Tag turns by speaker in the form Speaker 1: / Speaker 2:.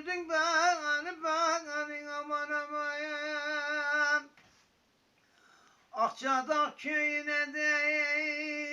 Speaker 1: Öldün beni beni aman aman. Akçadağ köyüne değil.